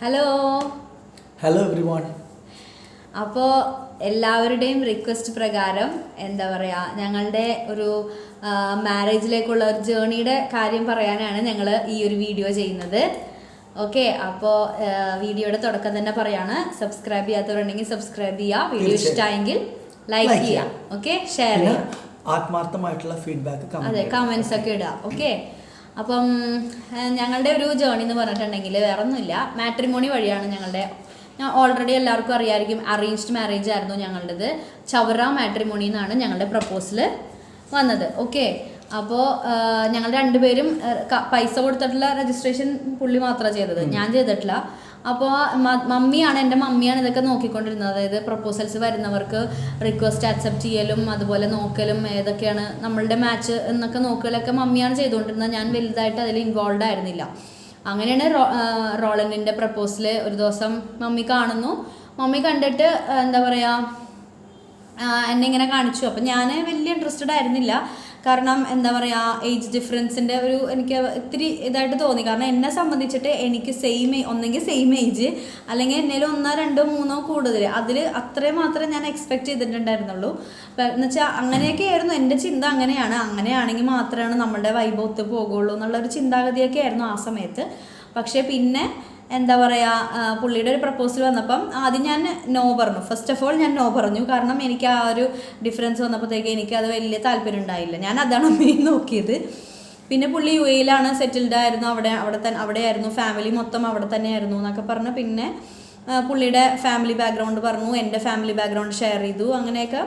Hello hello every one അപ്പോൾ എല്ലാവരുടെയും request പ്രകാരം എന്താ പറയുക ഞങ്ങളുടെ ഒരു മാരേജിലേക്കുള്ള ഒരു ജേണിയുടെ കാര്യം പറയാനാണ് ഞങ്ങൾ ഈ ഒരു വീഡിയോ ചെയ്യുന്നത്. ഓക്കെ അപ്പോൾ വീഡിയോയുടെ തുടക്കം തന്നെ പറയാണ്. സബ്സ്ക്രൈബ് ചെയ്യാത്തവരുണ്ടെങ്കിൽ സബ്സ്ക്രൈബ് ചെയ്യുക വീഡിയോ. ഇഷ്ടമായെങ്കിൽ ലൈക്ക് ചെയ്യുക ചെയ്യാം. ഓക്കെ ഷെയർ ചെയ്യുക ചെയ്യാം. ആത്മാർത്ഥമായിട്ടുള്ള ഫീഡ്ബാക്ക് അതെ കമൻസ് ഒക്കെ ഇടുക. ഓക്കെ അപ്പം ഞങ്ങളുടെ ഒരു ജേണി എന്ന് പറഞ്ഞിട്ടുണ്ടെങ്കിൽ വേറെ ഒന്നുമില്ല മാട്രിമോണി വഴിയാണ് ഞങ്ങളുടെ ഞാൻ ഓൾറെഡി എല്ലാവർക്കും അറിയാമായിരിക്കും അറേഞ്ച്ഡ് മാരേജ് ആയിരുന്നു ഞങ്ങളുടേത്. ചവറ മാട്രിമോണി എന്നാണ് ഞങ്ങളുടെ പ്രപ്പോസൽ വന്നത്. ഓക്കെ അപ്പോൾ ഞങ്ങൾ രണ്ടുപേരും പൈസ കൊടുത്തിട്ടുള്ള രജിസ്ട്രേഷൻ പുള്ളി മാത്രമാണ് ചെയ്തത്. ഞാൻ ചെയ്തിട്ടില്ല. അപ്പോൾ മമ്മിയാണ് എന്റെ മമ്മിയാണ് ഇതൊക്കെ നോക്കിക്കൊണ്ടിരുന്നത്. അതായത് പ്രപ്പോസൽസ് വരുന്നവർക്ക് റിക്വസ്റ്റ് അക്സെപ്റ്റ് ചെയ്യലും അതുപോലെ നോക്കലും ഏതൊക്കെയാണ് നമ്മളുടെ മാച്ച് എന്നൊക്കെ നോക്കലൊക്കെ മമ്മിയാണ് ചെയ്തുകൊണ്ടിരുന്നത്. ഞാൻ വലുതായിട്ട് അതിൽ ഇൻവോൾവ് ആയിരുന്നില്ല. അങ്ങനെയാണ് റോളൻഡിന്റെ പ്രപ്പോസൽ ഒരു ദിവസം മമ്മി കാണുന്നു. മമ്മി കണ്ടിട്ട് എന്താ പറയുക എന്നെ ഇങ്ങനെ കാണിച്ചു. അപ്പം ഞാൻ വലിയ ഇൻട്രസ്റ്റഡ് ആയിരുന്നില്ല. കാരണം എന്താ പറയുക ഏജ് ഡിഫറൻസിന്റെ ഒരു എനിക്ക് ഇത്തിരി ഇതായിട്ട് തോന്നി. കാരണം എന്നെ സംബന്ധിച്ചിട്ട് എനിക്ക് സെയിം ഒന്നെങ്കിൽ സെയിം ഏജ് അല്ലെങ്കിൽ എന്നേലും ഒന്നോ രണ്ടോ മൂന്നോ കൂടുതൽ. അതിൽ അത്രയും മാത്രമേ ഞാൻ എക്സ്പെക്ട് ചെയ്തിട്ടുണ്ടായിരുന്നുള്ളൂ. എന്ന് വെച്ചാൽ അങ്ങനെയൊക്കെ ആയിരുന്നു എന്റെ ചിന്ത അങ്ങനെയാണ്. അങ്ങനെയാണെങ്കിൽ മാത്രമാണ് നമ്മുടെ വൈബ് ഒത്ത് പോകുള്ളൂ എന്നുള്ള ഒരു ചിന്താഗതിയൊക്കെ ആയിരുന്നു ആ സമയത്ത്. പക്ഷേ പിന്നെ എന്താ പറയുക പുള്ളിയുടെ ഒരു പ്രപ്പോസൽ വന്നപ്പം ആദ്യം ഞാൻ നോ പറഞ്ഞു. ഫസ്റ്റ് ഓഫ് ഓൾ ഞാൻ നോ പറഞ്ഞു. കാരണം എനിക്ക് ആ ഒരു ഡിഫറൻസ് വന്നപ്പോഴത്തേക്ക് എനിക്ക് അത് വലിയ താല്പര്യം ഉണ്ടായില്ല. ഞാൻ അതാണ് മെയിൻ നോക്കിയത്. പിന്നെ പുള്ളി യു എയിലാണ് സെറ്റിൽഡ് ആയിരുന്നു. അവിടെ അവിടെ തന്നെ അവിടെയായിരുന്നു. ഫാമിലി മൊത്തം അവിടെ തന്നെയായിരുന്നു എന്നൊക്കെ പറഞ്ഞ്. പിന്നെ പുള്ളിയുടെ ഫാമിലി ബാക്ക്ഗ്രൗണ്ട് പറഞ്ഞു. എന്റെ ഫാമിലി ബാക്ക്ഗ്രൗണ്ട് ഷെയർ ചെയ്തു. അങ്ങനെയൊക്കെ.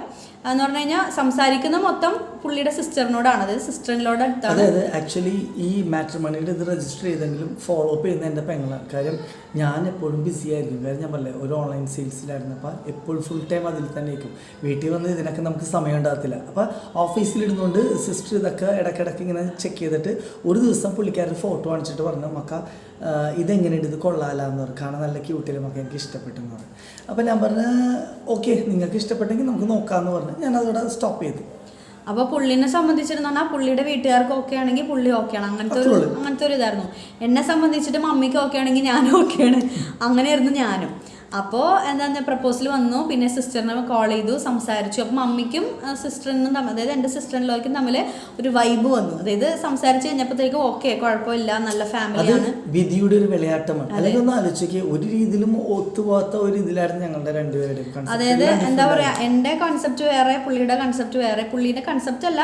എന്ന് പറഞ്ഞു കഴിഞ്ഞാൽ സംസാരിക്കുന്ന മൊത്തം പുള്ളിയുടെ സിസ്റ്ററിനോടാണ് അതായത് സിസ്റ്ററിനോട് അടുത്താണ്. അതായത് ആക്ച്വലി ഈ മാട്രിമണിയുടെ ഇത് രജിസ്റ്റർ ചെയ്തെങ്കിലും ഫോളോ അപ്പ് ചെയ്യുന്ന എന്റെ പെങ്ങളാണ് കാര്യം ഞാൻ എപ്പോഴും ബിസി ആയിരിക്കും. കാര്യം ഞാൻ പറഞ്ഞില്ലേ ഒരു ഓൺലൈൻ സെയിൽസിലായിരുന്നു അപ്പോൾ എപ്പോഴും ഫുൾ ടൈം അതിൽ തന്നെ ആയിരിക്കും വീട്ടിൽ വന്ന് ഇതിനൊക്കെ നമുക്ക് സമയം ഉണ്ടാകത്തില്ല. അപ്പോൾ ഓഫീസിലിരുന്നുകൊണ്ട് സിസ്റ്റർ ഇതൊക്കെ ഇടയ്ക്കിടയ്ക്ക് ഇങ്ങനെ ചെക്ക് ചെയ്തിട്ട് ഒരു ദിവസം പുള്ളിക്കാരൻ ഫോട്ടോ കാണിച്ചിട്ട് പറഞ്ഞു മക്ക ഇതെങ്ങനെയുണ്ട്? ഇത് കൊള്ളാലാന്ന് പറഞ്ഞു. കാണാൻ നല്ല ക്യൂട്ടിലും ഒക്കെ എനിക്ക് ഇഷ്ടപ്പെട്ടെന്ന് പറഞ്ഞു. അപ്പോൾ ഞാൻ പറഞ്ഞ ഓക്കെ നിങ്ങൾക്ക് ഇഷ്ടപ്പെട്ടെങ്കിൽ നമുക്ക് നോക്കാമെന്ന് പറഞ്ഞു ഞാൻ അതോടെ സ്റ്റോപ്പ് ചെയ്തു. അപ്പോൾ പുള്ളിനെ സംബന്ധിച്ചിരുന്നാ പുള്ളിയുടെ വീട്ടുകാർക്ക് ഓക്കെ ആണെങ്കിൽ പുള്ളി ഓക്കെ ആണ്. അങ്ങനത്തെ ഒരു അങ്ങനത്തെ ഒരു ഇതായിരുന്നു. എന്നെ സംബന്ധിച്ചിട്ട് മമ്മിക്ക് ഓക്കെ ആണെങ്കിൽ ഞാൻ ഓക്കെയാണ് അങ്ങനെയായിരുന്നു ഞാനും. അപ്പോൾ എന്താ പ്രപ്പോസൽ വന്നു. പിന്നെ സിസ്റ്ററിനെ കോൾ ചെയ്തു സംസാരിച്ചു. അപ്പോൾ മമ്മിക്കും സിസ്റ്ററിനും തമ്മിൽ അതായത് എന്റെ സിസ്റ്ററിനുള്ളവർക്കും തമ്മിൽ ഒരു വൈബ് വന്നു. അതായത് സംസാരിച്ച് കഴിഞ്ഞപ്പോഴത്തേക്കും ഓക്കെ കുഴപ്പമില്ല നല്ല ഫാമിലിയാണ് വിധിയുടെ ഒരു വിളയാട്ടമാണ് അല്ലെങ്കിൽ ഒന്ന് ആലോചിക്കുക ഒരു രീതിയിലും ഒത്തുപോകാത്ത ഒരു ഇതിലായിരുന്നു ഞങ്ങളുടെ രണ്ടുപേരുടെ. അതായത് എന്താ പറയുക പറയാ എന്റെ കൺസെപ്റ്റ് വേറെ പുള്ളിയുടെ കൺസെപ്റ്റ് വേറെ. പുള്ളിയുടെ കൺസെപ്റ്റ് അല്ല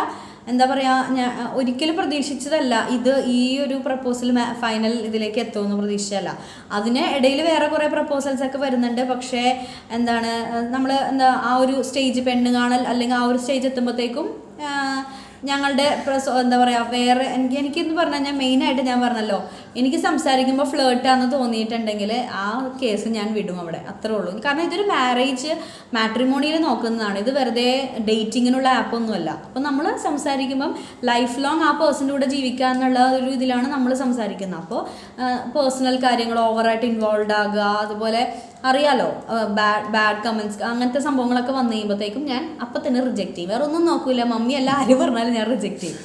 എന്താ പറയുക ഞാൻ ഒരിക്കലും പ്രതീക്ഷിച്ചതല്ല ഇത് ഈ ഒരു പ്രപ്പോസൽ ഫൈനൽ ഇതിലേക്ക് എത്തുമെന്ന് പ്രതീക്ഷിച്ചല്ല അതിന് ഇടയിൽ വേറെ കുറേ പ്രപ്പോസൽസ് ഒക്കെ വരുന്നുണ്ട്. പക്ഷേ എന്താണ് നമ്മൾ എന്താ ആ ഒരു സ്റ്റേജ് പെണ്ണ് കാണൽ അല്ലെങ്കിൽ ആ ഒരു സ്റ്റേജ് എത്തുമ്പോഴത്തേക്കും ഞങ്ങളുടെ എന്താ പറയുക വേറെ എനിക്ക് എനിക്കെന്ന് പറഞ്ഞു കഴിഞ്ഞാൽ മെയിനായിട്ട് ഞാൻ പറഞ്ഞല്ലോ എനിക്ക് സംസാരിക്കുമ്പോൾ ഫ്ലേർട്ടാന്ന് തോന്നിയിട്ടുണ്ടെങ്കിൽ ആ കേസ് ഞാൻ വിടും അവിടെ. അത്രേ ഉള്ളൂ. കാരണം ഇതൊരു മാരേജ് മാട്രിമോണിയിൽ നോക്കുന്നതാണ്. ഇത് വെറുതെ ഡേറ്റിങ്ങിനുള്ള ആപ്പൊന്നുമല്ല അപ്പോൾ നമ്മൾ സംസാരിക്കുമ്പം ലൈഫ് ലോങ് ആ പേഴ്സന്റെ കൂടെ ജീവിക്കുക എന്നുള്ള ഒരു ഇതിലാണ് നമ്മൾ സംസാരിക്കുന്നത്. അപ്പോൾ പേഴ്സണൽ കാര്യങ്ങൾ ഓവറായിട്ട് ഇൻവോൾവ് ആകുക അതുപോലെ അറിയാലോ ബാഡ് ബാഡ് കമൻസ് അങ്ങനത്തെ സംഭവങ്ങളൊക്കെ വന്നു കഴിയുമ്പോഴത്തേക്കും ഞാൻ അപ്പം തന്നെ റിജക്റ്റ് ചെയ്യും. വേറെ ഒന്നും നോക്കൂല. മമ്മി അല്ല ആര് പറഞ്ഞാലും ഞാൻ റിജക്റ്റ് ചെയ്യും.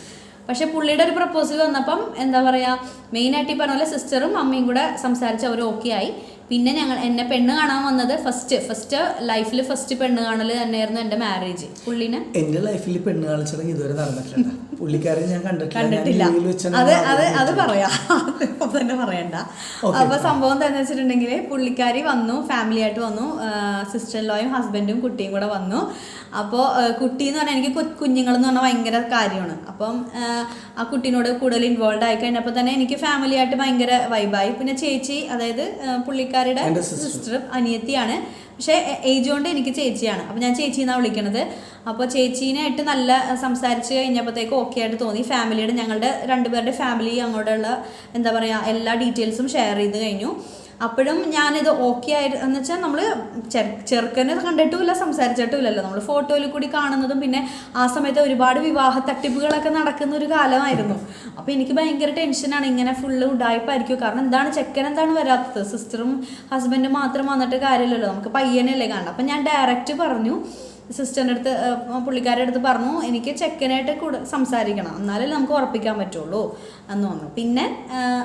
പക്ഷെ പുള്ളിയുടെ ഒരു പ്രപ്പോസൽ വന്നപ്പം എന്താ പറയുക മെയിനായിട്ട് ഈ പറഞ്ഞ പോലെ സിസ്റ്ററും അമ്മയും കൂടെ സംസാരിച്ച് അവർ ഓക്കെ ആയി. പിന്നെ ഞങ്ങൾ എന്നെ പെണ്ണ് കാണാൻ വന്നത് ഫസ്റ്റ് ഫസ്റ്റ് ലൈഫിൽ ഫസ്റ്റ് പെണ്ണ് കാണൽ തന്നെയായിരുന്നു എന്റെ മാരേജ് പുള്ളിനെ? എന്റെ ലൈഫിൽ പെണ്ണ് കാണിച്ചിടങ്ങി ഇതുവരെ നടന്നിട്ടില്ല പുള്ളിക്കാരെ ഞാൻ കണ്ടിട്ടില്ല. അത് അത് അത് പറയാം. ഇപ്പൊ തന്നെ പറയണ്ട. അപ്പൊ സംഭവം എന്താന്ന് വെച്ചിട്ടുണ്ടെങ്കിൽ പുള്ളിക്കാരി വന്നു ഫാമിലി ആയിട്ട് വന്നു. സിസ്റ്റർ ലോയും ഹസ്ബൻഡും കുട്ടിയും കൂടെ വന്നു. അപ്പോൾ കുട്ടി എന്ന് പറഞ്ഞാൽ എനിക്ക് കുഞ്ഞുങ്ങളെന്ന് കുഞ്ഞുങ്ങൾ എന്ന് പറഞ്ഞാൽ ഭയങ്കര കാര്യമാണ്. അപ്പം ആ, കുട്ടീനോട് കൂടുതൽ ഇൻവോൾവ് ആയി കഴിഞ്ഞപ്പോൾ തന്നെ എനിക്ക് ഫാമിലി ആയിട്ട് ഭയങ്കര വൈബായി പിന്നെ ചേച്ചി അതായത് sister. സിസ്റ്റർ അനിയത്തിയാണ്. പക്ഷേ ഏജ് കൊണ്ട് എനിക്ക് ചേച്ചിയാണ്. അപ്പം ഞാൻ ചേച്ചി എന്നാണ് വിളിക്കണത്. അപ്പോൾ ചേച്ചീനായിട്ട് നല്ല സംസാരിച്ച് കഴിഞ്ഞപ്പോഴത്തേക്ക് ഓക്കെ ആയിട്ട് തോന്നി. ഫാമിലിയുടെ ഞങ്ങളുടെ രണ്ടുപേരുടെ ഫാമിലി അങ്ങോട്ടുള്ള എന്താ പറയുക എല്ലാ ഡീറ്റെയിൽസും ഷെയർ ചെയ്ത് കഴിഞ്ഞു. അപ്പോഴും ഞാനിത് ഓക്കെ ആയിരുന്നു എന്ന് വെച്ചാൽ നമ്മൾ ചെറുക്കനെ കണ്ടിട്ടുമില്ല സംസാരിച്ചിട്ടുമില്ലല്ലോ. നമ്മൾ ഫോട്ടോയിൽ കൂടി കാണുന്നതും പിന്നെ ആ സമയത്ത് ഒരുപാട് വിവാഹ തട്ടിപ്പുകളൊക്കെ നടക്കുന്ന ഒരു കാലമായിരുന്നു. അപ്പോൾ എനിക്ക് ഭയങ്കര ടെൻഷനാണ് ഇങ്ങനെ ഫുള്ള് ഉടായ്പായിരിക്കും കാരണം എന്താണ് ചെക്കൻ എന്താണ് വരാത്തത്? സിസ്റ്ററും ഹസ്ബൻഡും മാത്രം വന്നിട്ട് കാര്യമില്ലല്ലോ. നമുക്ക് പയ്യനല്ലേ കാണണം. അപ്പം ഞാൻ ഡയറക്റ്റ് പറഞ്ഞു സിസ്റ്ററിന്റെ അടുത്ത് പുള്ളിക്കാരുടെ അടുത്ത് പറഞ്ഞു എനിക്ക് ചെക്കനായിട്ട് കൂടെ സംസാരിക്കണം. എന്നാലേ നമുക്ക് ഉറപ്പിക്കാൻ പറ്റുള്ളൂ. എന്ന് പറഞ്ഞു. പിന്നെ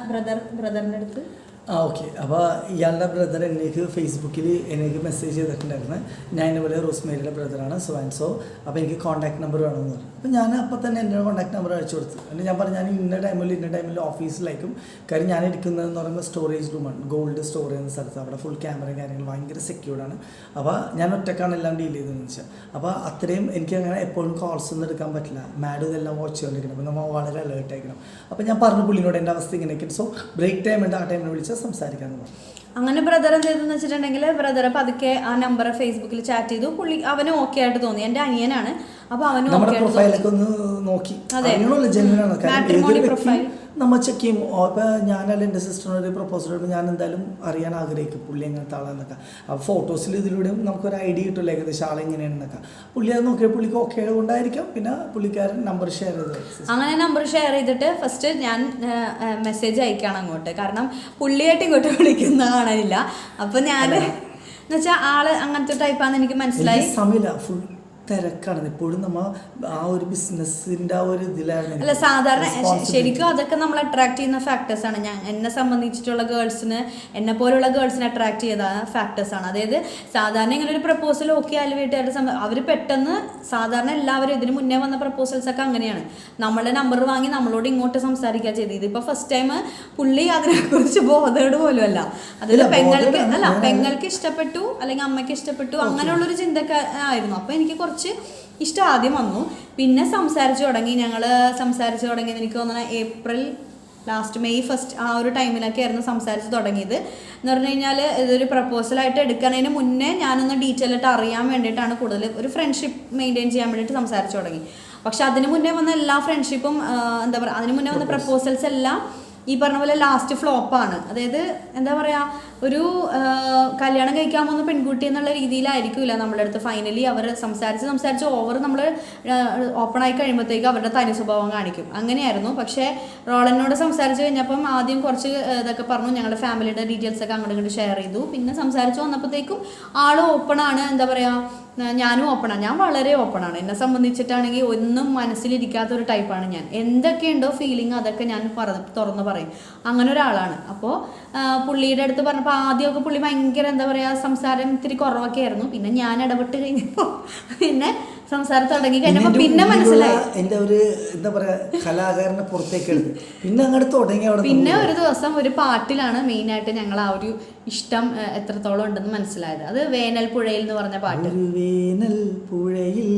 ബ്രദർ ബ്രദറിന്റെ അടുത്ത്? ആ ഓക്കെ. അപ്പോൾ ഇയാളുടെ ബ്രദർ എന്നേക്ക് ഫേസ്ബുക്കിൽ എനിക്ക് മെസ്സേജ് ചെയ്തിട്ടുണ്ടായിരുന്നു. ഞാൻ ഇതുപോലെ റോസ്മേരിയുടെ ബ്രദറാണ് സോ ആൻഡ് സോ. അപ്പോൾ എനിക്ക് കോൺടാക്ട് നമ്പർ വേണമെന്ന് പറഞ്ഞു. അപ്പോൾ ഞാൻ അപ്പോൾ തന്നെ എന്റെ കോൺടാക്ട് നമ്പർ അയച്ചു കൊടുത്തു. എന്നിട്ട് ഞാൻ പറഞ്ഞു ഞാൻ ഇന്ന ടൈമിൽ ഇന്ന ടൈമിൽ ഓഫീസിലായിരിക്കും കാര്യം ഞാൻ ഇരിക്കുന്നതെന്ന് പറയുമ്പോൾ സ്റ്റോറേജ് റൂമാണ് ഗോൾഡ് സ്റ്റോർ ചെയ്യുന്ന സ്ഥലത്ത്. അവിടെ ഫുൾ ക്യാമറയും കാര്യങ്ങളും ഭയങ്കര സെക്യൂർഡാണ് അപ്പോൾ ഞാൻ ഒറ്റക്കാണ് എല്ലാം ഡീൽ ചെയ്തതെന്ന് വെച്ചാൽ അപ്പോൾ അത്രയും എനിക്ക് അങ്ങനെ എപ്പോഴും കോൾസ് ഒന്നും എടുക്കാൻ പറ്റില്ല. മാഡം ഇതെല്ലാം വാച്ച് ചെയ്തുകൊണ്ടിരിക്കണം അപ്പോൾ നമ്മൾ വളരെ അലേർട്ട് ആയിരിക്കണം. അപ്പോൾ ഞാൻ പറഞ്ഞു പുള്ളിനോട് എന്റെ അവസ്ഥ ഇങ്ങനെയൊക്കെ. സോ ബ്രേക്ക് ടൈം ഉണ്ട്. ആ ടൈമിൽ വിളിച്ചാൽ സംസാരിക്കാമെന്ന് പറഞ്ഞു അങ്ങനെ ബ്രദർ എന്ത് ചെയ്തെന്ന് വെച്ചിട്ടുണ്ടെങ്കിൽ ബ്രദർ പതുക്കെ ആ നമ്പർ ഫേസ്ബുക്കിൽ ചാറ്റ് ചെയ്തു. പുള്ളി അവന് ഓക്കെ ആയിട്ട് തോന്നി. എന്റെ അനിയനാണ്. അപ്പോൾ അവനും നമ്മുടെ പ്രൊഫൈലൊക്കെ ഒന്ന് നോക്കി. ജെന്യനാണ് നമ്മൾ ചെക്ക് ചെയ്യും. അപ്പോൾ ഞാനല്ല എന്റെ സിസ്റ്ററിനോട് ഒരു പ്രപ്പോസൽ ഇടുമ്പോൾ ഞാൻ എന്തായാലും അറിയാൻ ആഗ്രഹിക്കും പുള്ളി എങ്ങനത്തെ ആളാന്നൊക്കെ അപ്പോൾ ഫോട്ടോസിൽ ഇതിലൂടെ നമുക്കൊരു ഐഡിയ കിട്ടില്ല ഏകദേശം ആളെങ്ങനെയാണെന്നൊക്കെ പുള്ളി അത് നോക്കിയാൽ പുള്ളിക്ക് ഓക്കെ കൊണ്ടായിരിക്കാം പിന്നെ പുള്ളിക്കാരൻ നമ്പർ ഷെയർ ചെയ്ത് അങ്ങനെ നമ്പർ ഷെയർ ചെയ്തിട്ട് ഫസ്റ്റ് ഞാൻ മെസ്സേജ് അയക്കുകയാണ് അങ്ങോട്ട്. കാരണം പുള്ളിയായിട്ട് ഇങ്ങോട്ട് വിളിക്കുന്ന കാണാനില്ല അപ്പം ഞാൻ എന്നുവെച്ചാൽ ആൾ അങ്ങനത്തെ ടൈപ്പാന്ന് എനിക്ക് മനസ്സിലായി. സമയമില്ല. ഫുൾ തിരക്കാണ് എപ്പോഴും നമ്മ ആ ഒരു ബിസിനസ്സിന്റെ ആ ഒരു ഇതിലായിരുന്നു അല്ല സാധാരണ ശരിക്കും അതൊക്കെ നമ്മൾ അട്രാക്ട് ചെയ്യുന്ന ഫാക്ടേഴ്സ് ആണ്. ഞാൻ എന്നെ സംബന്ധിച്ചിട്ടുള്ള ഗേൾസിന് എന്നെ പോലുള്ള ഗേൾസിനെ അട്രാക്ട് ചെയ്ത ഫാക്ടേഴ്സ് ആണ്. അതായത് സാധാരണ ഇങ്ങനെ ഒരു പ്രപ്പോസൽ ഓക്കെ ആയാലും വീട്ടുകാരുടെ അവർ പെട്ടെന്ന് സാധാരണ എല്ലാവരും ഇതിന് മുന്നേ വന്ന പ്രപ്പോസൽസ് ഒക്കെ അങ്ങനെയാണ്. നമ്മളുടെ നമ്പർ വാങ്ങി നമ്മളോട് ഇങ്ങോട്ട് സംസാരിക്കുക ചെയ്തത്. ഇതിപ്പോ ഫസ്റ്റ് ടൈം പുള്ളി അതിനെക്കുറിച്ച് ബോധേട് പോലും അല്ല അതായത് പെങ്ങൾക്ക് അല്ല പെങ്ങൾക്ക് ഇഷ്ടപ്പെട്ടു അല്ലെങ്കിൽ അമ്മയ്ക്ക് ഇഷ്ടപ്പെട്ടു അങ്ങനെയുള്ളൊരു ചിന്തക്കാരായിരുന്നു അപ്പൊ എനിക്ക് കുറച്ച് ഇഷ്ടം ആദ്യം വന്നു. പിന്നെ സംസാരിച്ചു തുടങ്ങി. ഞങ്ങൾ സംസാരിച്ചു തുടങ്ങിയത് എനിക്ക് തോന്നുന്ന ഏപ്രിൽ ലാസ്റ്റ് മെയ് ഫസ്റ്റ് ആ ഒരു ടൈമിലൊക്കെ ആയിരുന്നു സംസാരിച്ച് തുടങ്ങിയത്. എന്ന് പറഞ്ഞു കഴിഞ്ഞാൽ ഇതൊരു പ്രപ്പോസലായിട്ട് എടുക്കുന്നതിന് മുന്നേ ഞാനൊന്ന് ഡീറ്റെയിൽ ആയിട്ട് അറിയാൻ വേണ്ടിയിട്ടാണ് കൂടുതൽ ഒരു ഫ്രണ്ട്ഷിപ്പ് മെയിന്റെയിൻ ചെയ്യാൻ വേണ്ടിയിട്ട് സംസാരിച്ചു തുടങ്ങി. പക്ഷെ അതിന് മുന്നേ വന്ന എല്ലാ ഫ്രണ്ട്ഷിപ്പും എന്താ പറയുക അതിന് മുന്നേ വന്ന പ്രപ്പോസൽസ് എല്ലാം ഈ പറഞ്ഞ പോലെ ലാസ്റ്റ് ഫ്ലോപ്പാണ് അതായത് എന്താ പറയാ ഒരു കല്യാണം കഴിക്കാൻ പോകുന്ന പെൺകുട്ടി എന്നുള്ള രീതിയിലായിരിക്കില്ല നമ്മുടെ അടുത്ത് ഫൈനലി അവർ സംസാരിച്ച് സംസാരിച്ച് ഓവർ നമ്മൾ ഓപ്പൺ ആയി കഴിയുമ്പോഴത്തേക്ക് അവരുടെ തനി സ്വഭാവം കാണിക്കും. അങ്ങനെയായിരുന്നു. പക്ഷേ റോളനോട് സംസാരിച്ച് കഴിഞ്ഞപ്പം ആദ്യം കുറച്ച് ഇതൊക്കെ പറഞ്ഞു. ഞങ്ങളുടെ ഫാമിലിയുടെ ഡീറ്റെയിൽസ് ഒക്കെ അങ്ങോട്ട് ഇങ്ങോട്ട് ഷെയർ ചെയ്തു. പിന്നെ സംസാരിച്ച് വന്നപ്പോഴത്തേക്കും ആൾ ഓപ്പൺ ആണ്. എന്താ പറയുക ഞാനും ഓപ്പണാണ് ഞാൻ വളരെ ഓപ്പണാണ് എന്നെ സംബന്ധിച്ചിട്ടാണെങ്കിൽ ഒന്നും മനസ്സിലിരിക്കാത്ത ഒരു ടൈപ്പാണ് ഞാൻ. എന്തൊക്കെയുണ്ടോ ഫീലിംഗ് അതൊക്കെ ഞാൻ പറ തുറന്ന് പറയും. അങ്ങനെ ഒരാളാണ്. അപ്പോൾ പുള്ളിയുടെ അടുത്ത് പറഞ്ഞപ്പോൾ ആദ്യമൊക്കെ പുള്ളി ഭയങ്കര എന്താ പറയുക സംസാരം ഇത്തിരി കുറവൊക്കെ ആയിരുന്നു. പിന്നെ ഞാൻ ഇടപെട്ട് കഴിഞ്ഞപ്പോൾ പിന്നെ സംസാരം തുടങ്ങി കഴിഞ്ഞപ്പോൾ പിന്നെ മനസ്സിലായി. എന്റെ ഒരു എന്താ പറയാ കലാകാരനെ പുറത്തേക്ക് എടുത്ത്. പിന്നെ അങ്ങോട്ട് തുടങ്ങി അവിടെ പിന്നെ ഒരു ദിവസം ഒരു പാട്ടിലാണ് മെയിനായിട്ട് ഞങ്ങൾ ആ ഒരു ഇഷ്ടം എത്രത്തോളം ഉണ്ടെന്ന് മനസ്സിലായത്. അത് വേനൽ പുഴയിൽ എന്ന് പറഞ്ഞ പാട്ട്. വേനൽ പുഴയിൽ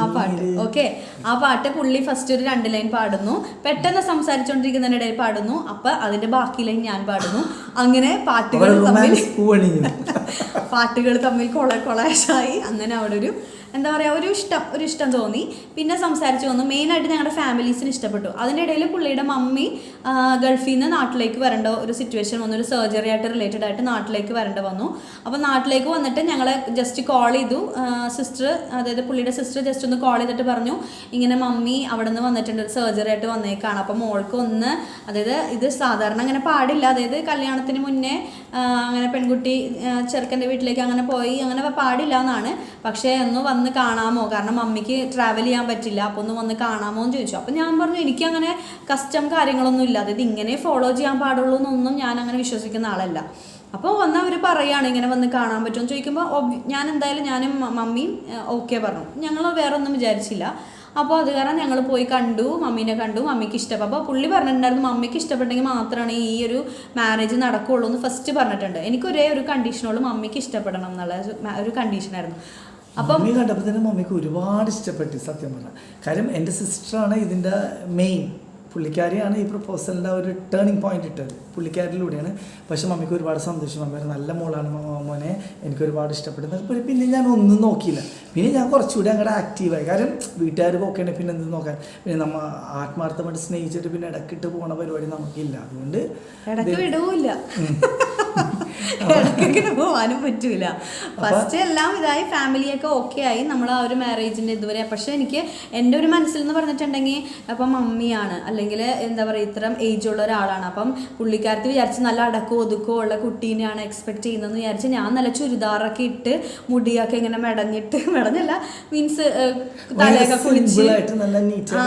ആ പാട്ട്. ഓക്കെ ആ പാട്ട് പുള്ളി ഫസ്റ്റ് ഒരു രണ്ട് ലൈൻ പാടുന്നു. പെട്ടെന്ന് സംസാരിച്ചുകൊണ്ടിരിക്കുന്നതിനിടയിൽ പാടുന്നു. അപ്പൊ അതിന്റെ ബാക്കി ലൈൻ ഞാൻ പാടുന്നു. അങ്ങനെ പാട്ടുകൾ തമ്മിൽ പാട്ടുകൾ തമ്മിൽ കൊള കൊളാശായി. അങ്ങനെ അവിടെ ഒരു എന്താ പറയുക ഒരു ഇഷ്ടം ഒരു ഇഷ്ടം തോന്നി. പിന്നെ സംസാരിച്ചു വന്നു. മെയിനായിട്ട് ഞങ്ങളുടെ ഫാമിലീസിന് ഇഷ്ടപ്പെട്ടു. അതിന്റെ ഇടയിൽ പുള്ളിയുടെ മമ്മി ഗൾഫിൽ നിന്ന് നാട്ടിലേക്ക് വരേണ്ട ഒരു സിറ്റുവേഷൻ വന്നു. ഒരു സർജറി ആയിട്ട് റിലേറ്റഡ് ആയിട്ട് നാട്ടിലേക്ക് വരേണ്ട വന്നു. അപ്പോൾ നാട്ടിലേക്ക് വന്നിട്ട് ഞങ്ങളെ ജസ്റ്റ് കോൾ ചെയ്തു. സിസ്റ്റർ അതായത് പുള്ളിയുടെ സിസ്റ്റർ ജസ്റ്റ് ഒന്ന് കോൾ ചെയ്തിട്ട് പറഞ്ഞു ഇങ്ങനെ മമ്മി അവിടെ നിന്ന് വന്നിട്ടുണ്ട്. ഒരു സർജറി ആയിട്ട് വന്നേക്കാണ്. അപ്പോൾ മോൾക്ക് ഒന്ന് അതായത് ഇത് സാധാരണ അങ്ങനെ പാടില്ല. അതായത് കല്യാണത്തിന് മുന്നേ അങ്ങനെ പെൺകുട്ടി ചെറുക്കന്റെ വീട്ടിലേക്ക് അങ്ങനെ പോയി അങ്ങനെ പാടില്ല എന്നാണ്. പക്ഷേ ഒന്ന് വന്ന് കാണാമോ? കാരണം മമ്മിക്ക് ട്രാവൽ ചെയ്യാൻ പറ്റില്ല. അപ്പോൾ ഒന്ന് വന്ന് കാണാമോ എന്ന് ചോദിച്ചു. അപ്പോൾ ഞാൻ പറഞ്ഞു എനിക്ക് അങ്ങനെ കസ്റ്റം കാര്യങ്ങളൊന്നും ഇല്ല. അതായത് ഇങ്ങനെ ഫോളോ ചെയ്യാൻ പാടുള്ളൂ എന്നൊന്നും ഞാൻ അങ്ങനെ വിശ്വസിക്കുന്ന ആളല്ല. അപ്പോൾ വന്ന് അവർ പറയുകയാണ് ഇങ്ങനെ വന്ന് കാണാൻ പറ്റുമെന്ന് ചോദിക്കുമ്പോൾ ഞാൻ എന്തായാലും ഞാനും മമ്മിയും ഓക്കെ പറഞ്ഞു. ഞങ്ങൾ വേറെ ഒന്നും വിചാരിച്ചില്ല. അപ്പോൾ അത് കാരണം ഞങ്ങൾ പോയി കണ്ടു മമ്മീനെ കണ്ടു മമ്മിക്ക് ഇഷ്ടപ്പെട്ടു. അപ്പോൾ പുള്ളി പറഞ്ഞിട്ടുണ്ടായിരുന്നു മമ്മിക്ക് ഇഷ്ടപ്പെട്ടെങ്കിൽ മാത്രമാണ് ഈ ഒരു മാരേജ് നടക്കുകയുള്ളൂ എന്ന് ഫസ്റ്റ് പറഞ്ഞിട്ടുണ്ട്. എനിക്ക് ഒരേ ഒരു കണ്ടീഷനുള്ളൂ മമ്മിക്ക് ഇഷ്ടപ്പെടണം എന്നുള്ള ഒരു കണ്ടീഷനായിരുന്നു അപ്പം മമ്മി കണ്ടപ്പോൾ തന്നെ മമ്മിക്ക് ഒരുപാട് ഇഷ്ടപ്പെട്ടു സത്യം പറഞ്ഞാൽ കാര്യം എന്റെ സിസ്റ്ററാണ് ഇതിന്റെ മെയിൻ പുള്ളിക്കാരിയാണ് ഈ പ്രപ്പോസലിന്റെ ഒരു ടേണിംഗ് പോയിന്റ് ഇട്ടത്. പുള്ളിക്കാരിലൂടെയാണ്. പക്ഷെ മമ്മിക്ക് ഒരുപാട് സന്തോഷം. മമ്മി നല്ല മോളാണ് മോനെ. എനിക്ക് ഒരുപാട് ഇഷ്ടപ്പെട്ടു പിന്നെ ഞാൻ ഒന്നും നോക്കിയില്ല. പിന്നെ ഞാൻ കുറച്ചുകൂടി അങ്ങോട്ട് ആക്റ്റീവായി കാരണം വീട്ടുകാർ ആണെങ്കിൽ പിന്നെ എന്ത് നോക്കാൻ? പിന്നെ നമ്മൾ ആത്മാർത്ഥമായിട്ട് സ്നേഹിച്ചിട്ട് പിന്നെ ഇടക്കിട്ട് പോണ പരിപാടി നമുക്കില്ല. അതുകൊണ്ട് ഇടയ്ക്ക് വിടൂല്ല ഇടയ്ക്കൊക്കെ പോകാനും പറ്റൂല. ഫസ്റ്റ് എല്ലാം ഇതായി ഫാമിലിയൊക്കെ ഓക്കെ ആയി. നമ്മൾ ആ ഒരു മാരേജിന്റെ ഇതുവരെ. പക്ഷെ എനിക്ക് എന്റെ ഒരു മനസ്സിൽ എന്ന് പറഞ്ഞിട്ടുണ്ടെങ്കിൽ അപ്പം മമ്മിയാണ്. അല്ലെങ്കിൽ എന്താ പറയുക ഇത്രയും ഏജ് ഉള്ള ഒരാളാണ്. അപ്പം പുള്ളിക്കാരത്തി വിചാരിച്ച് നല്ല അടക്കോ ഒതുക്കോ ഉള്ള കുട്ടീനെയാണ് എക്സ്പെക്ട് ചെയ്യുന്നതെന്ന് വിചാരിച്ച് ഞാൻ നല്ല ചുരിദാറൊക്കെ ഇട്ട് മുടിയൊക്കെ ഇങ്ങനെ മെടഞ്ഞിട്ട് മെടഞ്ഞല്ല മീൻസ് തലയൊക്കെ കുളിച്ച് നല്ല ആ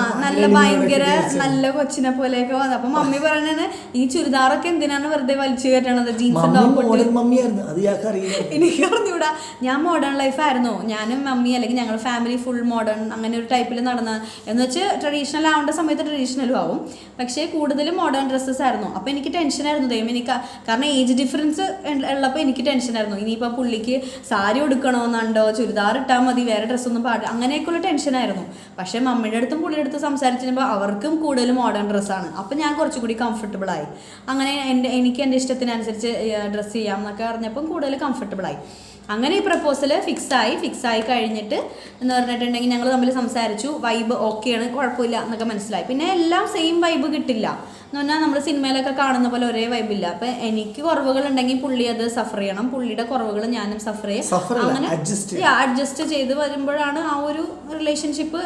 ഭയങ്കര നല്ല കൊച്ചിനെ പോലെയൊക്കെ വന്നു. അപ്പൊ മമ്മി പറഞ്ഞാണ് ഈ ചുരിദാറൊക്കെ എന്തിനാണ് വെറുതെ വലിച്ചു കയറ്റണത്? ജീൻസ് ടോപ്പ് മോഡൽ മമ്മിയായിരുന്നു. അത് ഞാൻ അറിയില്ല. എനിക്ക് അറിഞ്ഞൂടാ. ഞാൻ മോഡേൺ ലൈഫ് ആയിരുന്നു. ഞാനും മമ്മി അല്ലെങ്കിൽ ഞങ്ങൾ ഫാമിലി ഫുൾ മോഡേൺ അങ്ങനെ ഒരു ടൈപ്പിൽ നടന്ന എന്ന് വെച്ച് ട്രഡീഷണൽ ആവേണ്ട സമയത്ത് ട്രഡീഷണലും ആവും. പക്ഷേ കൂടുതലും മോഡേൺ ഡ്രസ്സസ് ആയിരുന്നു. അപ്പോൾ എനിക്ക് ടെൻഷനായിരുന്നു ദൈവം എനിക്ക് കാരണം ഏജ് ഡിഫറൻസ് ഉള്ളപ്പോൾ എനിക്ക് ടെൻഷനായിരുന്നു ഇനിയിപ്പോൾ പുള്ളിക്ക് സാരി ഉടുക്കണമെന്നുണ്ടോ ചുരിദാർ ഇട്ടാൽ മതി വേറെ ഡ്രസ്സൊന്നും പാടില്ല അങ്ങനെയൊക്കെയുള്ള ടെൻഷനായിരുന്നു പക്ഷേ മമ്മിയുടെ അടുത്തും പുള്ളിയുടെ അടുത്തും സംസാരിച്ചപ്പോൾ അവർക്കും കൂടുതൽ മോഡേൺ ഡ്രസ്സാണ് അപ്പം ഞാൻ കുറച്ചുകൂടി കംഫർട്ടബിൾ ആയി. അങ്ങനെ എന്റെ എനിക്ക് എന്റെ ഇഷ്ടത്തിനനുസരിച്ച് ഡ്രസ്സ് ചെയ്യാം എന്നൊക്കെ അറിഞ്ഞപ്പം കൂടുതൽ കംഫർട്ടബിളായി അങ്ങനെ ഈ പ്രപ്പോസൽ ഫിക്സ് ആയി. ഫിക്സ് ആയി കഴിഞ്ഞിട്ട് എന്ന് പറഞ്ഞിട്ടുണ്ടെങ്കിൽ ഞങ്ങൾ തമ്മിൽ സംസാരിച്ചു. വൈബ് ഓക്കെയാണ് കുഴപ്പമില്ല എന്നൊക്കെ മനസ്സിലായി. പിന്നെ എല്ലാം സെയിം വൈബ് കിട്ടില്ല. എന്ന് പറഞ്ഞാൽ നമ്മൾ സിനിമയിലൊക്കെ കാണുന്ന പോലെ ഒരേ വൈബില്ല അപ്പം എനിക്ക് കുറവുകൾ ഉണ്ടെങ്കിൽ പുള്ളി അത് സഫർ ചെയ്യണം. പുള്ളിയുടെ കുറവുകൾ ഞാനും സഫർ ചെയ്യും. അങ്ങനെ അഡ്ജസ്റ്റ് ചെയ്ത് വരുമ്പോഴാണ് ആ ഒരു റിലേഷൻഷിപ്പ്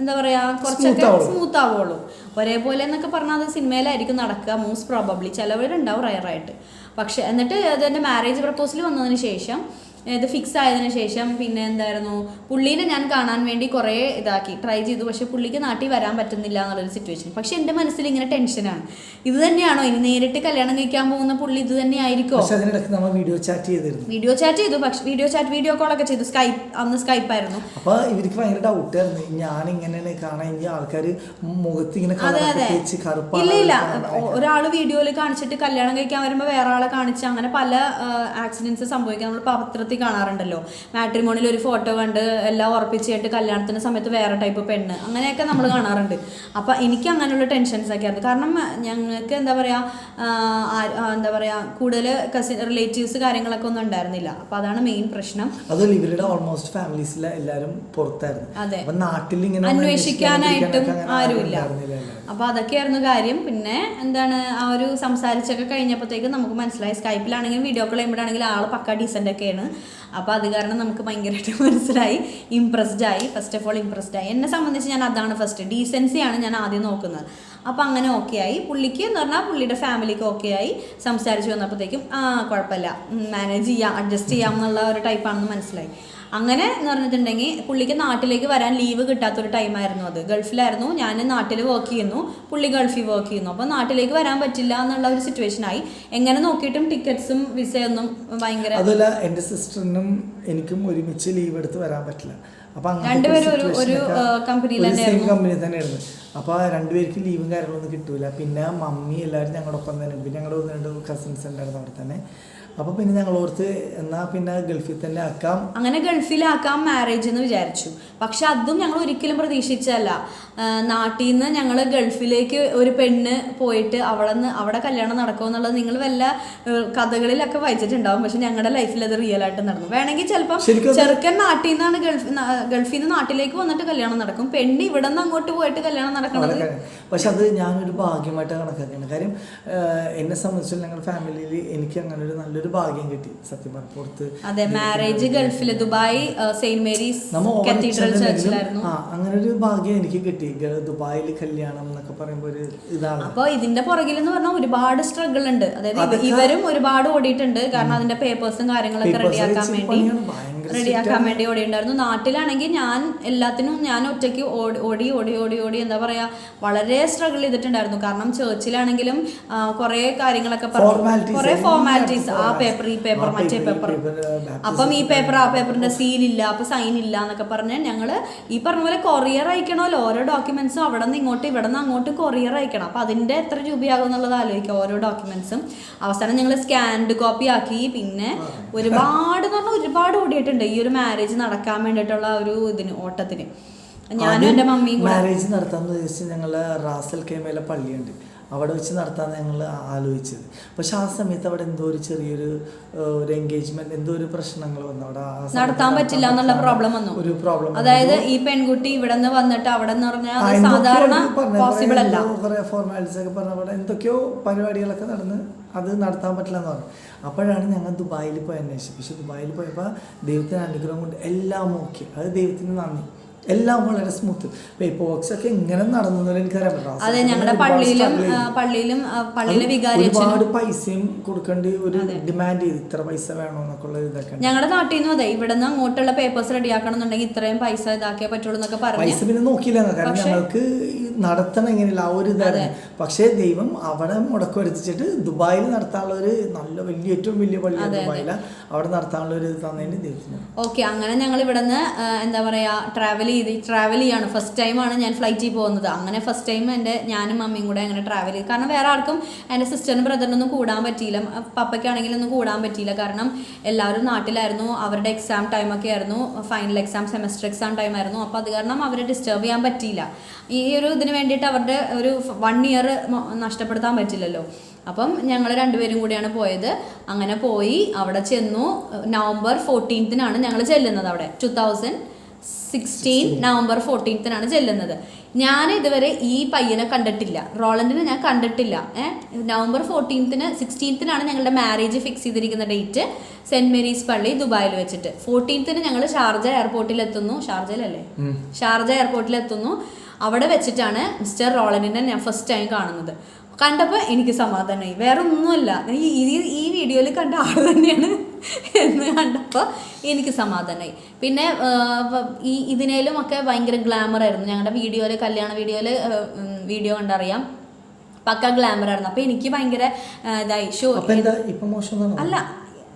എന്താ പറയാ കുറച്ചൊക്കെ സ്മൂത്ത് ആവുള്ളൂ. ഒരേപോലെ എന്നൊക്കെ പറഞ്ഞാൽ അത് സിനിമയിലായിരിക്കും നടക്കുക. മോസ്റ്റ് പ്രോബബ്ലി ചിലവരുണ്ടാവും റയറായിട്ട് പക്ഷെ എന്നിട്ട് അത് എന്റെ മാരേജ് പ്രപ്പോസൽ വന്നതിന് ശേഷം ഇത് ഫിക്സ് ആയതിനു ശേഷം പിന്നെ എന്തായിരുന്നു പുള്ളീനെ ഞാൻ കാണാൻ വേണ്ടി കുറേ ഇതാക്കി. ട്രൈ ചെയ്തു. പക്ഷെ പുള്ളിക്ക് നാട്ടിൽ വരാൻ പറ്റുന്നില്ല എന്നുള്ളൊരു സിറ്റുവേഷൻ പക്ഷെ എന്റെ മനസ്സിൽ ഇങ്ങനെ ടെൻഷനാണ് ഇത് തന്നെയാണോ? ഇനി നേരിട്ട് കല്യാണം കഴിക്കാൻ പോകുന്ന പുള്ളി ഇത് തന്നെ ആയിരിക്കും? വീഡിയോ ചാറ്റ് ചെയ്തിരുന്നു. വീഡിയോ ചാറ്റ് ചെയ്തു. പക്ഷെ വീഡിയോ ചാറ്റ് വീഡിയോ കോൾ ഒക്കെ ചെയ്തു. സ്കൈപ്പ് അന്ന് സ്കൈപ്പ് ആയിരുന്നു. അപ്പൊ ഇവർക്ക് ഭയങ്കര ഡൗട്ട് ആയിരുന്നു. ഞാൻ ഇങ്ങനെ കാണാൻ ആൾക്കാർ മുഖത്ത് ഇങ്ങനെ ഇല്ല ഇല്ല. ഒരാൾ വീഡിയോയിൽ കാണിച്ചിട്ട് കല്യാണം കഴിക്കാൻ വരുമ്പോൾ വേറെ ആളെ കാണിച്ച് അങ്ങനെ പല ആക്സിഡൻസ് സംഭവിക്കാൻ നമ്മൾ പത്രത്തിൽ കാണാറുണ്ടല്ലോ. മാട്രിമോണിയിൽ ഒരു ഫോട്ടോ കണ്ട് എല്ലാം ഉറപ്പിച്ചിട്ട് കല്യാണത്തിന്റെ സമയത്ത് വേറെ ടൈപ്പ് പെണ്ണ്. അങ്ങനെയൊക്കെ നമ്മൾ കാണാറുണ്ട്. അപ്പം എനിക്ക് അങ്ങനെയുള്ള ടെൻഷൻസ് ഒക്കെ ആയിരുന്നു. കാരണം ഞങ്ങൾക്ക് എന്താ പറയുക എന്താ പറയുക കൂടുതൽ കസിൻ റിലേറ്റീവ്സ് കാര്യങ്ങളൊക്കെ ഒന്നും ഉണ്ടായിരുന്നില്ല. അപ്പം അതാണ് മെയിൻ പ്രശ്നം. അതല്ല ഇവരുടെ ഓൾമോസ്റ്റ് ഫാമിലീസിലെ എല്ലാവരും പുറത്തായിരുന്നു. അതെ. നാട്ടിൽ ഇങ്ങനെ അന്വേഷിക്കാനായിട്ടും ആരുമില്ല. അപ്പൊ അതൊക്കെയായിരുന്നു കാര്യം. പിന്നെ എന്താണ് ആ ഒരു സംസാരിച്ചൊക്കെ കഴിഞ്ഞപ്പോഴത്തേക്ക് നമുക്ക് മനസ്സിലായി. സ്കൈപ്പിലാണെങ്കിലും വീഡിയോ കോൾ ചെയ്യുമ്പോഴാണെങ്കിലും ആൾ പക്ക ഡീസന്റ് ഒക്കെയാണ്. അപ്പോൾ അത് കാരണം നമുക്ക് ഭയങ്കരമായിട്ട് മനസ്സിലായി ഇമ്പ്രസ്ഡ് ആയി. ഫസ്റ്റ് ഓഫ് ഓൾ ഇമ്പ്രസ്ഡ് ആയി. എന്നെ സംബന്ധിച്ച് ഞാൻ അതാണ് ഫസ്റ്റ് ഡീസൻസിയാണ് ഞാൻ ആദ്യം നോക്കുന്നത്. അപ്പോൾ അങ്ങനെ ഓക്കെ ആയി. പുള്ളിക്ക് എന്ന് പറഞ്ഞാൽ പുള്ളിയുടെ ഫാമിലിക്ക് ഓക്കെ ആയി. സംസാരിച്ച് വന്നപ്പോഴത്തേക്കും ആ കുഴപ്പമില്ല. മാനേജ് ചെയ്യാം അഡ്ജസ്റ്റ് ചെയ്യാം എന്നുള്ള ഒരു ടൈപ്പാണെന്ന് മനസ്സിലായി. അങ്ങനെ എന്ന് പറഞ്ഞിട്ടുണ്ടെങ്കിൽ പുള്ളിക്ക് നാട്ടിലേക്ക് വരാൻ ലീവ് കിട്ടാത്തൊരു ടൈമായിരുന്നു അത്. ഗൾഫിലായിരുന്നു. ഞാൻ നാട്ടിൽ വർക്ക് ചെയ്യുന്നു. പുള്ളി ഗൾഫിൽ വർക്ക് ചെയ്യുന്നു. അപ്പോൾ നാട്ടിലേക്ക് വരാൻ പറ്റില്ല എന്നുള്ള ഒരു സിറ്റുവേഷൻ ആയി. എങ്ങനെ നോക്കിയിട്ടും ടിക്കറ്റ്സും വിസയൊന്നും ഭയങ്കര അതല്ല എന്റെ സിസ്റ്ററിനും എനിക്കും ഒരുമിച്ച് ലീവ് എടുത്ത് വരാൻ പറ്റില്ല. അപ്പോൾ രണ്ടുപേരും ഒരു- ഒരു, ഒരു തന്നെയായിരുന്നു. same company അപ്പൊ രണ്ടുപേർക്ക് ലീവും കാര്യങ്ങളൊന്നും കിട്ടൂല. പിന്നെ മമ്മി എല്ലാവരും ഞങ്ങളുടെ ഒപ്പം തന്നെ. പിന്നെ ഞങ്ങളുടെ ഒന്ന് രണ്ട് കസിൻസ് ഉണ്ടായിരുന്നു അവിടെ തന്നെ. അപ്പൊ പിന്നെ ഞങ്ങൾ ഓർത്ത് എന്നാ പിന്നെ ഗൾഫിൽ തന്നെ ആക്കാം. അങ്ങനെ ഗൾഫിലാക്കാം മാരേജ് എന്ന് വിചാരിച്ചു. പക്ഷെ അതും ഞങ്ങൾ ഒരിക്കലും പ്രതീക്ഷിച്ചല്ല നാട്ടിൽ നിന്ന് ഞങ്ങൾ ഗൾഫിലേക്ക് ഒരു പെണ്ണ് പോയിട്ട് അവിടെ നിന്ന് അവിടെ കല്യാണം നടക്കുമെന്നുള്ളത് നിങ്ങൾ വല്ല കഥകളിലൊക്കെ വായിച്ചിട്ടുണ്ടാവും. പക്ഷെ ഞങ്ങളുടെ ലൈഫിൽ അത് റിയൽ ആയിട്ട് നടന്നു. വേണമെങ്കിൽ ചിലപ്പം ചെറുക്കൻ നാട്ടിൽ നിന്നാണ് ഗൾഫ് ഗൾഫിൽ നിന്ന് നാട്ടിലേക്ക് വന്നിട്ട് കല്യാണം നടക്കും. പെണ്ണ് ഇവിടെ നിന്ന് അങ്ങോട്ട് പോയിട്ട് കല്യാണം നടക്കണത് പക്ഷെ അത് ഞാനൊരു ഭാഗ്യമായിട്ട് കണക്കാക്കുകയാണ് കാര്യം എന്നെ സംബന്ധിച്ചാൽ ഞങ്ങളുടെ ഫാമിലിയിൽ എനിക്ക് അങ്ങനെ ഒരു നല്ലൊരു ഭാഗ്യം കിട്ടി സത്യം പറഞ്ഞു. പുറത്ത് അതെ മാരേജ് ഗൾഫിൽ ദുബായ് സെയിന്റ് മേരീസ് നമ്മ കത്തീഡ്രൽ ചർച്ചിലായിരുന്നു ആ അങ്ങനെ ഒരു ഭാഗ്യം എനിക്ക് കിട്ടി. ദുബായിൽ കല്യാണം എന്നൊക്കെ പറയുമ്പോൾ ഒരു ഇതാണ്. അപ്പോൾ ഇതിന്റെ പുറകിൽ എന്ന് പറഞ്ഞാൽ ഒരുപാട് സ്ട്രഗിൾ ഉണ്ട്. അതായത് ഇവ- ഇവരും ഒരുപാട് ഓടിയിട്ടുണ്ട്. കാരണം അതിന്റെ പേപ്പേഴ്സും കാര്യങ്ങളൊക്കെ റെഡിയാക്കാൻ വേണ്ടി. റെഡിയാക്കാൻ വേണ്ടി ഓടി ഉണ്ടായിരുന്നു. നാട്ടിലാണെങ്കിൽ ഞാൻ എല്ലാത്തിനും ഞാൻ ഒറ്റയ്ക്ക് ഓടി ഓടി ഓടി ഓടി ഓടി എന്താ പറയാ വളരെ സ്ട്രഗിൾ ചെയ്തിട്ടുണ്ടായിരുന്നു. കാരണം ചേർച്ചിലാണെങ്കിലും കുറെ കാര്യങ്ങളൊക്കെ പറഞ്ഞു. കുറെ ഫോർമാലിറ്റീസ് ആ. പേപ്പർ ഈ പേപ്പർ മറ്റേ പേപ്പർ അപ്പം ഈ പേപ്പർ ആ പേപ്പറിന്റെ സീൽ ഇല്ല അപ്പൊ സൈൻ ഇല്ല എന്നൊക്കെ പറഞ്ഞ് ഞങ്ങൾ ഈ പറഞ്ഞ പോലെ കൊറിയർ അയക്കണമല്ലോ. ഓരോ ഡോക്യുമെന്റ്സും അവിടെ നിന്ന് ഇങ്ങോട്ട് ഇവിടെ നിന്ന് അങ്ങോട്ട് കൊറിയർ അയക്കണം. അപ്പൊ അതിന്റെ എത്ര രൂപയാകും എന്നുള്ളത് ആലോചിക്കുക ഓരോ ഡോക്യുമെന്റ്സും അവസാനം ഞങ്ങൾ സ്കാൻഡ് കോപ്പി ആക്കി. പിന്നെ ഒരുപാട് എന്ന് പറഞ്ഞാൽ ഒരുപാട് ഓടിയിട്ടുണ്ട്. ഈ ഒരു മാരേജ് നടക്കാൻ വേണ്ടിയിട്ടുള്ള ഒരു ഇതിന് ഓട്ടത്തിന്. ഞാനും എന്റെ മമ്മിയും മാരേജ് നടത്താന്ന് ഉദ്ദേശിച്ച് ഞങ്ങൾ റാസൽ കേമയിലെ പള്ളിയുണ്ട്. അവിടെ വെച്ച് നടത്താമെന്ന് ഞങ്ങൾ ആലോചിച്ചത്. പക്ഷെ ആ സമയത്ത് അവിടെ എന്തോ ഒരു ചെറിയൊരു ഒരു എൻഗേജ്മെന്റ് എന്തോ ഒരു പ്രശ്നങ്ങൾ വന്നു. അവിടെ നടത്താൻ പറ്റില്ല എന്നുള്ള പ്രോബ്ലം വന്നു. ഒരു പ്രോബ്ലം അതായത് ഈ പെൺകുട്ടി ഇവിടെ നിന്ന് വന്നിട്ട് അവിടെ നിന്ന് പറഞ്ഞാൽ സാധാരണ പോസിബിൾ അല്ല. കുറെ ഫോർമാലിറ്റീസ് ഒക്കെ പറഞ്ഞ പോലെ എന്തൊക്കെയോ പരിപാടികളൊക്കെ നടന്ന് അത് നടത്താൻ പറ്റില്ല എന്ന് പറഞ്ഞു. അപ്പോഴാണ് ഞങ്ങൾ ദുബായിൽ പോയി അന്വേഷിച്ചത്. പക്ഷെ ദുബായിൽ പോയപ്പോൾ ദൈവത്തിന് അനുഗ്രഹം കൊണ്ട് എല്ലാം ഓക്കെ. അത് ദൈവത്തിന് നന്ദി. എല്ലാം വളരെ സ്മൂത്ത് ഒക്കെ ഇങ്ങനെ നടന്നു എനിക്ക് എനിക്കറിയാൻ. അതെ ഞങ്ങളുടെ ഒരുപാട് പള്ളിയിലും struggle ആ, പള്ളിയിലും പള്ളിയിലെ വികാരി ഒരുപാട് പൈസയും കൊടുക്കേണ്ടി ഒരു ഡിമാൻഡ് ചെയ്ത്. ഇത്ര പൈസ വേണമെന്നൊക്കെ ഉള്ള ഇതൊക്കെ ഞങ്ങളുടെ നാട്ടിൽ നിന്നും അതെ ഇവിടെ നിന്ന് അങ്ങോട്ടുള്ള പേപ്പേഴ്സ് റെഡിയാക്കണം എന്നുണ്ടെങ്കിൽ ഇത്രയും പൈസ ഇതാക്കിയേ പറ്റുള്ളൂ എന്നൊക്കെ പറഞ്ഞു. പൈസ പിന്നെ നോക്കിയില്ല കാരണം ഞങ്ങൾക്ക് നടത്തണം എങ്ങനെയില്ല ആ ഒരു ഇതായിരുന്നു. പക്ഷേ ദൈവം അവിടെ മുടക്ക് വരുത്തിച്ചിട്ട് ദുബായിൽ നടത്താനുള്ള ഒരു നല്ല വലിയ ഏറ്റവും വലിയ പള്ളി ദുബായിലാണ് അവിടെ നടത്താനുള്ള ഒരു തന്നതിന് ദൈവത്തിന് ഓക്കെ അങ്ങനെ ഞങ്ങൾ ഇവിടെ നിന്ന് എന്താ പറയാ ട്രാവൽ ചെയ്ത് ട്രാവൽ ചെയ്യാണ്. ഫസ്റ്റ് ടൈമാണ് ഞാൻ ഫ്ലൈറ്റിൽ പോകുന്നത്. അങ്ങനെ ഫസ്റ്റ് ടൈം എന്റെ ഞാനും മമ്മിയും കൂടെ അങ്ങനെ ട്രാവൽ ചെയ്തു. കാരണം വേറെ ആർക്കും എന്റെ സിസ്റ്ററിനും ബ്രദറിനൊന്നും കൂടാൻ പറ്റിയില്ല. പപ്പയ്ക്കാണെങ്കിലും ഒന്നും കൂടാൻ പറ്റിയില്ല. കാരണം എല്ലാവരും നാട്ടിലായിരുന്നു. അവരുടെ എക്സാം ടൈമൊക്കെ ആയിരുന്നു. Final exam semester exam time ആയിരുന്നു. അപ്പോൾ അത് കാരണം അവരെ ഡിസ്റ്റർബ് ചെയ്യാൻ പറ്റിയില്ല. ഈ ഒരു ഇതിന് വേണ്ടിയിട്ട് അവരുടെ ഒരു വൺ ഇയർ നഷ്ടപ്പെടുത്താൻ പറ്റില്ലല്ലോ. അപ്പം ഞങ്ങൾ രണ്ടുപേരും കൂടിയാണ് പോയത്. അങ്ങനെ പോയി അവിടെ ചെന്നു. നവംബർ ഫോർട്ടീൻത്തിനാണ് ഞങ്ങൾ ചെല്ലുന്നത് അവിടെ. ടു തൗസൻഡ് സിക്സ്റ്റീൻ നവംബർ ഫോർട്ടീൻത്തിനാണ് ചെല്ലുന്നത്. ഞാൻ ഇതുവരെ ഈ പയ്യനെ കണ്ടിട്ടില്ല. റോളൻഡിനെ ഞാൻ കണ്ടിട്ടില്ല. ഏഹ് നവംബർ ഫോർട്ടീൻത്തിന് സിക്സ്റ്റീൻത്തിനാണ് ഞങ്ങളുടെ മാരേജ് ഫിക്സ് ചെയ്തിരിക്കുന്ന ഡേറ്റ് സെന്റ് മേരീസ് പള്ളി ദുബായിൽ വെച്ചിട്ട്. ഫോർട്ടീൻത്തിന് ഞങ്ങൾ ഷാർജ എയർപോർട്ടിൽ എത്തുന്നു. ഷാർജയിലല്ലേ? ഷാർജ എയർപോർട്ടിൽ എത്തുന്നു. അവിടെ വെച്ചിട്ടാണ് മിസ്റ്റർ റോളൻഡിനെ ഞാൻ ഫസ്റ്റ് ടൈം കാണുന്നത്. കണ്ടപ്പോൾ എനിക്ക് സമാധാനമായി വേറെ ഒന്നുമല്ല ഈ ഈ- ഈ വീഡിയോയിൽ കണ്ട ആൾ തന്നെയാണ്. എന്ന് കണ്ടപ്പോൾ എനിക്ക് സമാധാനമായി പിന്നെ ഈ ഇതിനേലും ഒക്കെ ഭയങ്കര ഗ്ലാമർ ആയിരുന്നു. ഞങ്ങളുടെ വീഡിയോയിൽ കല്യാണ വീഡിയോയിൽ വീഡിയോ കണ്ടറിയാം. പക്ക ഗ്ലാമർ ആയിരുന്നു. അപ്പോൾ എനിക്ക് ഭയങ്കര ഇതായി. ഷോ അപ്പൊ അല്ല.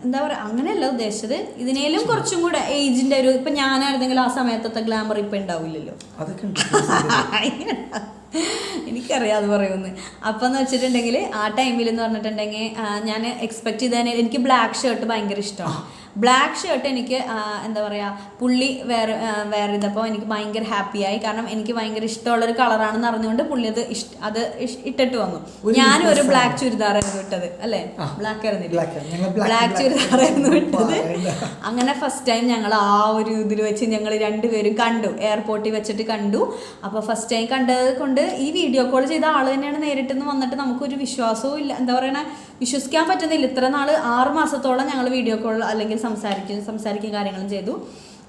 എന്താ പറയുക അങ്ങനെയല്ല ഉദ്ദേശിച്ചത്. ഇതിനേലും കുറച്ചും കൂടെ ഏജിന്റെ ഒരു ഇപ്പൊ ഞാനായിരുന്നെങ്കിൽ ആ സമയത്തത്തെ ഗ്ലാമർ ഇപ്പൊ ഉണ്ടാവില്ലല്ലോ. എനിക്കറിയാം അത് പറയുമെന്ന്. അപ്പം എന്ന് വെച്ചിട്ടുണ്ടെങ്കിൽ ആ ടൈമിൽ എന്ന് പറഞ്ഞിട്ടുണ്ടെങ്കിൽ ഞാൻ എക്സ്പെക്ട് ചെയ്തതിനെ എനിക്ക് ബ്ലാക്ക് ഷർട്ട് ഭയങ്കര ഇഷ്ടമാണ് ബ്ലാക്ക് ഷർട്ട് എനിക്ക് എന്താ പറയുക പുള്ളി വേറെ വേറെ ഇതപ്പോൾ എനിക്ക് ഭയങ്കര ഹാപ്പിയായി കാരണം എനിക്ക് ഭയങ്കര ഇഷ്ടമുള്ളൊരു കളറാണെന്ന് അറിഞ്ഞുകൊണ്ട് പുള്ളി അത് ഇഷ്ട അത് ഇട്ടിട്ട് വന്നു. ഞാനും ഒരു ബ്ലാക്ക് ചുരിദാറായിരുന്നു ഇട്ടത് അല്ലേ? ബ്ലാക്ക് ആയിരുന്നില്ല ബ്ലാക്ക്. ചുരിദാറായിരുന്നു ഇട്ടത്. അങ്ങനെ ഫസ്റ്റ് ടൈം ഞങ്ങൾ ആ ഒരു ഇതിൽ വെച്ച് ഞങ്ങൾ രണ്ടുപേരും കണ്ടു. എയർപോർട്ടിൽ വെച്ചിട്ട് കണ്ടു. അപ്പോൾ ഫസ്റ്റ് ടൈം കണ്ടത് കൊണ്ട് ഈ വീഡിയോ കോൾ ചെയ്ത ആൾ തന്നെയാണ് നേരിട്ട് വന്നിട്ട് നമുക്കൊരു വിശ്വാസവും ഇല്ല. എന്താ പറയണ? വിശ്വസിക്കാൻ പറ്റുന്നില്ല. ഇത്ര നാൾ ആറ് മാസത്തോളം ഞങ്ങൾ വീഡിയോ കോൾ അല്ലെങ്കിൽ സംസാരിക്കും സംസാരിക്കും കാര്യങ്ങളും ചെയ്തു.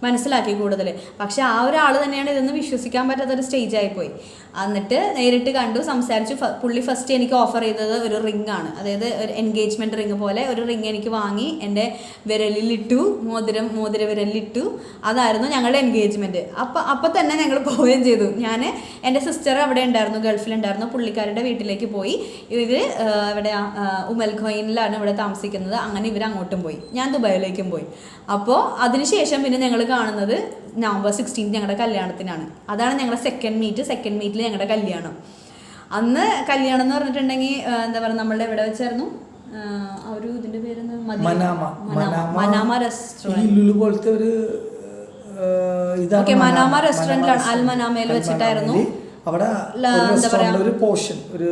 മനസ്സിലാക്കി കൂടുതൽ പക്ഷെ ആ ഒരാൾ തന്നെയാണ് ഇതെന്ന് വിശ്വസിക്കാൻ പറ്റാത്തൊരു സ്റ്റേജ് ആയിപ്പോയി. എന്നിട്ട് നേരിട്ട് കണ്ടു സംസാരിച്ചു. പുള്ളി ഫസ്റ്റ് എനിക്ക് ഓഫർ ചെയ്തത് ഒരു റിംഗ് ആണ്. അതായത് ഒരു എൻഗേജ്മെന്റ് റിംഗ് പോലെ ഒരു റിംഗ് എനിക്ക് വാങ്ങി എന്റെ വിരലിലിട്ടു മോതിരം മോതിര വിരലിലിട്ടു. അതായിരുന്നു ഞങ്ങളുടെ എൻഗേജ്മെന്റ് അപ്പം അപ്പം തന്നെ ഞങ്ങൾ പോവുകയും ചെയ്തു. ഞാൻ എന്റെ സിസ്റ്റർ അവിടെ ഉണ്ടായിരുന്നു ഗൾഫിലുണ്ടായിരുന്നു പുള്ളിക്കാരുടെ വീട്ടിലേക്ക് പോയി. ഇവർ ഇവിടെ ഉമൽ ഖോയിനിലാണ് ഇവിടെ താമസിക്കുന്നത്. അങ്ങനെ ഇവർ അങ്ങോട്ടും പോയി. ഞാൻ ദുബായിലേക്കും പോയി. അപ്പോൾ അതിനുശേഷം പിന്നെ ഞങ്ങൾ കാണുന്നത് നവംബർ സിക്സ്റ്റീൻ ഞങ്ങളുടെ കല്യാണത്തിനാണ്. അതാണ് ഞങ്ങളുടെ സെക്കൻഡ് മീറ്റ് സെക്കൻഡ് മീറ്റിൽ ഞങ്ങളുടെ കല്യാണം. അന്ന് കല്യാണം എന്ന് പറഞ്ഞിട്ടുണ്ടെങ്കിൽ എന്താ പറയുക നമ്മളുടെ എവിടെ വെച്ചായിരുന്നു? ഒരു ഇതിന്റെ പേര് മനാമ. റെസ്റ്റോറന്റ് പോലത്തെ ഒരു Okay, മനാമ. റെസ്റ്റോറന്റിലാണ്. മനാമ അൽ മനാമയിൽ വെച്ചിട്ടായിരുന്നു. അവിടെ എന്താ പറയാ? ഒരു പോർഷൻ ഒരു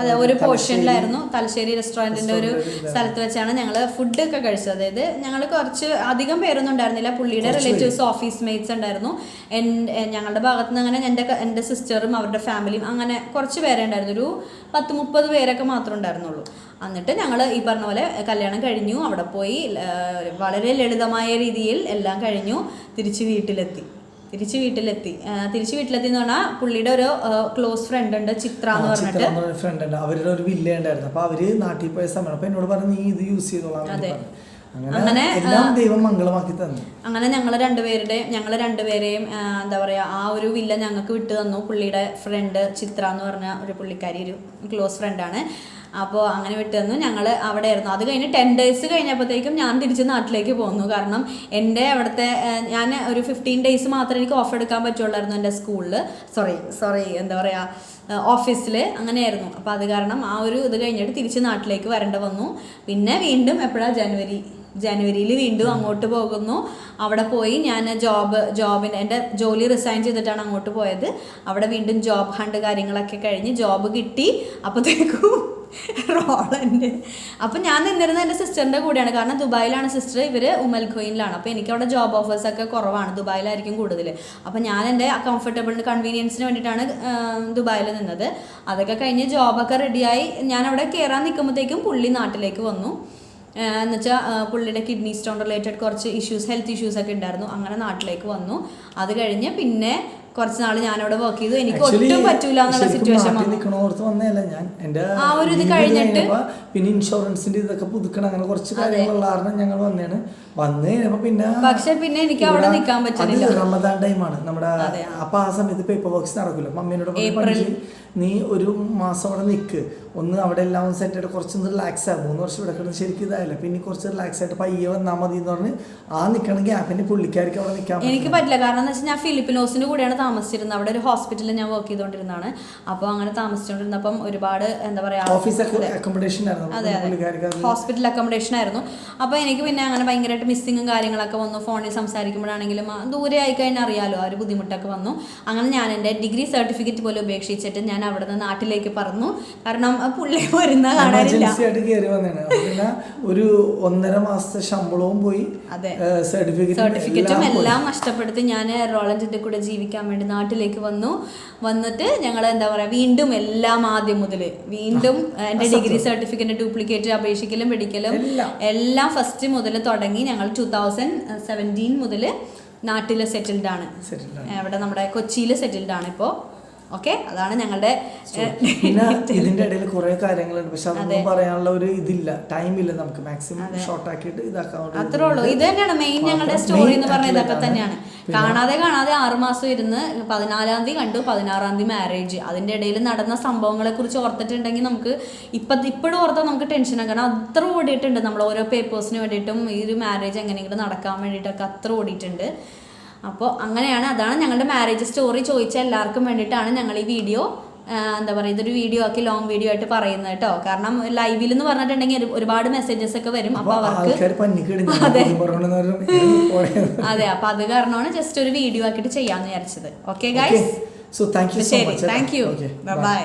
അതെ ഒരു പോർഷനിലായിരുന്നു. തലശ്ശേരി റെസ്റ്റോറന്റിന്റെ ഒരു സ്ഥലത്ത് വെച്ചാണ് ഞങ്ങൾ ഫുഡ് ഒക്കെ കഴിച്ചത്. അതായത് ഞങ്ങൾ കുറച്ച് അധികം പേരൊന്നും ഉണ്ടായിരുന്നില്ല. പുള്ളിയുടെ റിലേറ്റീവ്സ് ഓഫീസ് മേറ്റ്സ് ഉണ്ടായിരുന്നു. എന്റെ ഞങ്ങളുടെ ഭാഗത്തുനിന്ന് അങ്ങനെ എന്റെ എന്റെ സിസ്റ്ററും അവരുടെ ഫാമിലിയും അങ്ങനെ കുറച്ച് പേരെ ഉണ്ടായിരുന്നു. ഒരു പത്ത് മുപ്പത് പേരൊക്കെ മാത്രമേ ഉണ്ടായിരുന്നുള്ളൂ. എന്നിട്ട് ഞങ്ങൾ ഈ പറഞ്ഞ പോലെ കല്യാണം കഴിഞ്ഞു. അവിടെ പോയി വളരെ ലളിതമായ രീതിയിൽ എല്ലാം കഴിഞ്ഞു. തിരിച്ച് വീട്ടിലെത്തി. തിരിച്ച് വീട്ടിലെത്തി. തിരിച്ചു വീട്ടിലെത്തി എന്ന് പറഞ്ഞാൽ പുള്ളിയുടെ ഒരു ക്ലോസ് ഫ്രണ്ട് ഉണ്ട് ചിത്ര എന്ന് പറഞ്ഞിട്ട്. ഫ്രണ്ട് ഉണ്ട് അവരുടെ ഒരു വില്ല ഉണ്ടായിരുന്നു. അപ്പൊ അവർ നാട്ടിൽ പോയ സമയം അപ്പൊ എന്നോട് പറഞ്ഞു നീ ഇത് യൂസ് ചെയ്തോളാം. അങ്ങനെ അങ്ങനെ, എല്ലാം ദൈവം മംഗളമാക്കി തന്നു. അങ്ങനെ ഞങ്ങൾ രണ്ടുപേരുടെ ഞങ്ങൾ രണ്ടുപേരെയും എന്താ പറയുക ആ ഒരു വില്ല ഞങ്ങൾക്ക് വിട്ടു തന്നു. പുള്ളിയുടെ ഫ്രണ്ട് ചിത്ര എന്ന് പറഞ്ഞ ഒരു പുള്ളിക്കാരി ഒരു ക്ലോസ് ഫ്രണ്ടാണ് അപ്പോൾ അങ്ങനെ വിട്ടുതന്നു ഞങ്ങൾ അവിടെ ആയിരുന്നു അത് കഴിഞ്ഞ് ടെൻ ഡേയ്സ് കഴിഞ്ഞപ്പോഴത്തേക്കും ഞാൻ തിരിച്ച് നാട്ടിലേക്ക് പോന്നു. കാരണം എന്റെ അവിടുത്തെ ഞാൻ ഒരു ഫിഫ്റ്റീൻ ഡേയ്സ് മാത്രമേ എനിക്ക് ഓഫ് എടുക്കാൻ പറ്റുള്ളായിരുന്നു എന്റെ സ്കൂളിൽ സോറി സോറി എന്താ പറയുക ഓഫീസിൽ അങ്ങനെയായിരുന്നു. അപ്പോൾ അത് കാരണം ആ ഒരു ഇത് കഴിഞ്ഞിട്ട് തിരിച്ച് നാട്ടിലേക്ക് വരേണ്ട വന്നു. പിന്നെ വീണ്ടും എപ്പോഴാണ് ജനുവരി ജനുവരിയിൽ വീണ്ടും അങ്ങോട്ട് പോകുന്നു. അവിടെ പോയി ഞാൻ ജോബ് ജോബിന് എന്റെ ജോലി റിസൈൻ ചെയ്തിട്ടാണ് അങ്ങോട്ട് പോയത്. അവിടെ വീണ്ടും ജോബ് ഹണ്ട് കാര്യങ്ങളൊക്കെ കഴിഞ്ഞ് ജോബ് കിട്ടി. അപ്പോഴത്തേക്കും റോളണ്ട്. അപ്പം ഞാൻ നിന്നിരുന്നത് എന്റെ സിസ്റ്ററിന്റെ കൂടെയാണ്. കാരണം ദുബായിലാണ് സിസ്റ്റർ ഇവർ ഉമൽ ഖോയിനിലാണ്. അപ്പോൾ എനിക്ക് അവിടെ ജോബ് ഓഫേഴ്സ് ഒക്കെ കുറവാണ്. ദുബായിലായിരിക്കും കൂടുതൽ. അപ്പോൾ ഞാൻ എന്റെ കംഫർട്ടബിൾ കൺവീനിയൻസിന് വേണ്ടിയിട്ടാണ് ദുബായിൽ നിന്നത്. അതൊക്കെ കഴിഞ്ഞ് ജോബൊക്കെ റെഡിയായി ഞാൻ അവിടെ കയറാൻ നിൽക്കുമ്പോഴത്തേക്കും പുള്ളി നാട്ടിലേക്ക് വന്നു. എന്നുവെച്ചാൽ പുള്ളിയുടെ കിഡ്നി സ്റ്റോൺ റിലേറ്റഡ് കുറച്ച് ഇഷ്യൂസ് ഹെൽത്ത് ഇഷ്യൂസ് ഒക്കെ ഉണ്ടായിരുന്നു. അങ്ങനെ നാട്ടിലേക്ക് വന്നു. അത് കഴിഞ്ഞ് പിന്നെ കുറച്ച് നാൾ ഞാനവിടെ വർക്ക് ചെയ്തു. എനിക്ക് ഒട്ടും പറ്റൂല എന്നുള്ള സിറ്റുവേഷൻ വന്നതല്ല. ഞാൻ എന്റെ ആ ഒരു ഇത് കഴിഞ്ഞിട്ട് പിന്നെ ഇൻഷുറൻസിന്റെ ഇതൊക്കെ പുതുക്കണം അങ്ങനെ കുറച്ച് കാര്യങ്ങളുള്ള കാരണം ഞങ്ങൾ വന്നേണ്. വന്ന് കഴിഞ്ഞപ്പോ പിന്നെ പക്ഷെ പിന്നെ എനിക്ക് അവിടെ നിൽക്കാൻ പറ്റുന്നില്ല. അത് റമദാൻ ടൈമാണ് നമ്മുടെ അപ്പൊ ആ സമയത്ത് പേപ്പർ വർക്ക്സ് നടക്കില്ല മമ്മീനോട് നീ ഒരു മാസം അവിടെ നിൽക്ക് ഒന്ന് അവിടെ എല്ലാം ഒന്ന് സെറ്റ് ആയിട്ട് കുറച്ചൊന്ന് റിലാക്സ് ആകും മൂന്ന് വർഷം ഇവിടെ കിടന്ന് ശരിക്കും ഇതായില്ല. പിന്നെ കുറച്ച് റിലാക്സ് ആയിട്ട് പയ്യെ വന്നാൽ മതി എന്ന് പറഞ്ഞ് ആ നിൽക്കണ പിന്നെ പുള്ളിക്കാർക്ക് അവിടെ നിൽക്കാൻ എനിക്ക് പറ്റില്ല. കാരണം എന്ന് വെച്ചാൽ ഞാൻ ഫിലിപ്പിനോസിന്റെ കൂടെയാണ് താമസിച്ചിരുന്നത്. അവിടെ ഒരു ഹോസ്പിറ്റലിൽ ഞാൻ വർക്ക് ചെയ്തുകൊണ്ടിരുന്നതാണ് അപ്പോൾ അങ്ങനെ താമസിച്ചുകൊണ്ടിരുന്നപ്പം ഒരുപാട് എന്താ പറയാ ഓഫീസ് അക്കോമഡേഷൻ ആയിരുന്നു. ഹോസ്പിറ്റൽ അക്കോമഡേഷൻ ആയിരുന്നു. അപ്പോൾ എനിക്ക് പിന്നെ അങ്ങനെ ഭയങ്കരമായിട്ട് മിസ്സിങ്ങും കാര്യങ്ങളൊക്കെ വന്നു. ഫോണിൽ സംസാരിക്കുമ്പോഴാണെങ്കിലും ദൂരെ ആയി കഴിഞ്ഞാൽ അറിയാലോ ആ ഒരു ബുദ്ധിമുട്ടൊക്കെ വന്നു. അങ്ങനെ ഞാൻ എന്റെ ഡിഗ്രി സർട്ടിഫിക്കറ്റ് പോലും ഉപേക്ഷിച്ചിട്ട് ഞാൻ അവിടെ നിന്ന് നാട്ടിലേക്ക് പറന്നു. കാരണം പുള്ളി വരുന്ന കാണാനില്ല. പിന്നെ ഒരു ഒന്നര മാസത്തെ ശമ്പളവും പോയി. സർട്ടിഫിക്കറ്റും എല്ലാം നഷ്ടപ്പെടുത്തി ഞാൻ എറണാകുളത്തിന്റെ കൂടെ ജീവിക്കാൻ വേണ്ടി നാട്ടിലേക്ക് വന്നു. വന്നിട്ട് ഞങ്ങൾ എന്താ പറയുക വീണ്ടും എല്ലാം ആദ്യം മുതൽ വീണ്ടും എന്റെ ഡിഗ്രി സർട്ടിഫിക്കറ്റ് ഡ്യൂപ്ലിക്കേറ്റ് അപേക്ഷിക്കലും പിടിക്കലും എല്ലാം. ഫസ്റ്റ് മുതൽ തുടങ്ങി ഞങ്ങൾ ടൂ തൗസൻഡ് സെവന്റീൻ മുതൽ നാട്ടിൽ സെറ്റിൽഡ് ആണ് Settled അവിടെ നമ്മുടെ കൊച്ചിയിൽ സെറ്റിൽഡ് ആണ് ഇപ്പോൾ ഓക്കെ? അതാണ് ഞങ്ങളുടെ ഇതിന്റെ ഇടയിൽ കുറെ കാര്യങ്ങളുണ്ട്. പക്ഷെ അതൊന്നും പറയാനുള്ള ഒരു ഇതില്ല. ടൈം ഇല്ല നമുക്ക്. മാക്സിമം ഷോർട്ട് ആക്കിയിട്ട് ഇതാക്കാൻ അത്രേ ഉള്ളൂ. ഇത് തന്നെയാണ് മെയിൻ ഞങ്ങളുടെ സ്റ്റോറി എന്ന് പറഞ്ഞ ഇതൊക്കെ തന്നെയാണ്. കാണാതെ കാണാതെ ആറുമാസം ഇരുന്ന് പതിനാലാം തീയതി കണ്ടു. പതിനാറാം തീയതി മാരേജ് അതിന്റെ ഇടയിൽ നടന്ന സംഭവങ്ങളെ കുറിച്ച് ഓർത്തിട്ടുണ്ടെങ്കിൽ നമുക്ക് ഇപ്പൊ ഇപ്പോഴും ഓർത്താൽ നമുക്ക് ടെൻഷൻ കാരണം അത്ര ഓടിയിട്ടുണ്ട്. നമ്മൾ ഓരോ പേപ്പേഴ്സിന് വേണ്ടിയിട്ടും ഈ ഒരു മാരേജ് എങ്ങനെയെങ്കിലും നടക്കാൻ വേണ്ടിയിട്ടൊക്കെ അത്ര ഓടിയിട്ടുണ്ട്. അപ്പോൾ അങ്ങനെയാണ് അതാണ് ഞങ്ങളുടെ മാരേജ് സ്റ്റോറി ചോദിച്ച എല്ലാവർക്കും വേണ്ടിയിട്ടാണ് ഞങ്ങൾ ഈ വീഡിയോ എന്താ പറയുക ഇതൊരു വീഡിയോ ആക്കി ലോങ് വീഡിയോ ആയിട്ട് പറയുന്നത് കേട്ടോ. കാരണം ലൈവിൽ എന്ന് പറഞ്ഞിട്ടുണ്ടെങ്കിൽ ഒരു- ഒരുപാട് മെസ്സേജസ് ഒക്കെ വരും. അപ്പൊ അവർക്ക് അതെ. അതെ അപ്പൊ അത് കാരണമാണ് ജസ്റ്റ് ഒരു വീഡിയോ ആക്കിയിട്ട് ചെയ്യാന്ന് വിചാരിച്ചത്. Okay guys thank you bye